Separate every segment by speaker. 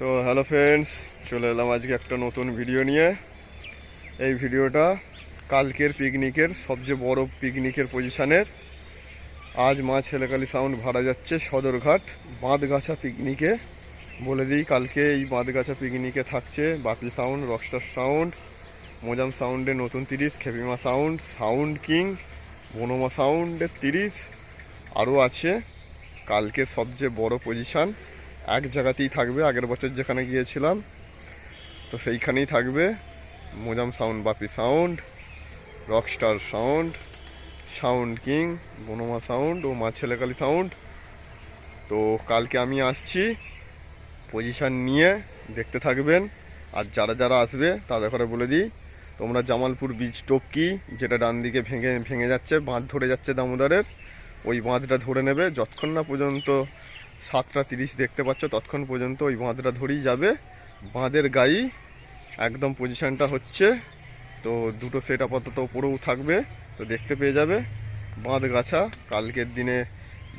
Speaker 1: তো hello friends চলে এলাম আজকে একটা নতুন ভিডিও নিয়ে। এই ভিডিওটা কালকের পিকনিকের সবচেয়ে বড় পিকনিকের পজিশনের আজ মা ছেলেকালী সাউন্ড ভাড়া যাচ্ছে সদরঘাট বাঁধগাছা পিকনিকে বলে দিই, কালকে এই বাঁধগাছা পিকনিকে থাকছে Bapi sound rockstar sound Mojam সাউন্ডের নতুন তিরিশ, Khepima sound sound king Bonma সাউন্ডের তিরিশ, আরও আছে। কালকে সবচেয়ে বড় পজিশন এক জায়গাতেই থাকবে, আগের বছর যেখানে গিয়েছিলাম, তো সেইখানেই থাকবে। Mojam sound, Bapi sound rockstar sound sound king, Bonma sound ও মা ছেলেকালী সাউন্ড। তো কালকে আমি আসছি পজিশান নিয়ে দেখতে থাকবেন। আর যারা যারা আসবে, তাদের করে বলে দিই, তোমরা জামালপুর বীজ টপকি যেটা ডান দিকে ভেঙে ভেঙে যাচ্ছে, বাঁধ ধরে যাচ্ছে দামোদরের, ওই বাঁধটা ধরে নেবে, যতক্ষণ না পর্যন্ত সাতটা তিরিশ দেখতে পাচ্ছ তৎক্ষণ পর্যন্ত ওই বাঁধটা ধরেই যাবে। বাঁধের গায়ে একদম পজিশনটা হচ্ছে, তো দুটো সেট আপাতত উপরেও থাকবে, তো দেখতে পেয়ে যাবে। বাঁধ গাছা, কালকের দিনে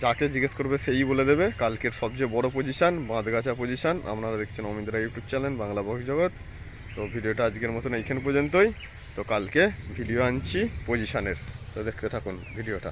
Speaker 1: যাকে জিজ্ঞেস করবে সেই বলে দেবে। কালকের সবচেয়ে বড় পজিশান বাঁধ গাছা পজিশন আপনারা দেখছেন Amindra YouTube channel Bangla box Jagat. তো ভিডিওটা আজকের মতন এইখান পর্যন্তই। তো কালকে ভিডিও আনছি পজিশনের তো দেখতে থাকুন ভিডিওটা।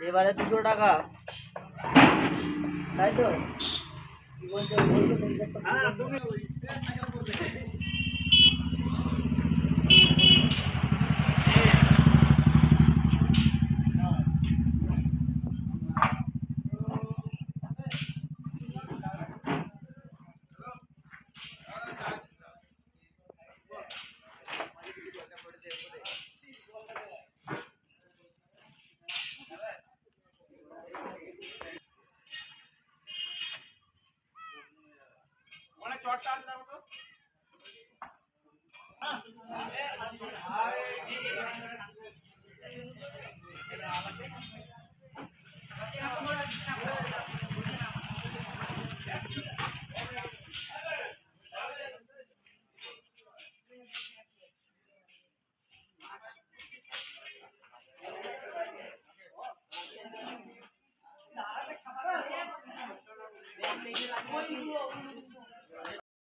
Speaker 2: এবারে দুশো টাকা তাই তো কি বলছো চটকান দাও তো Thank you.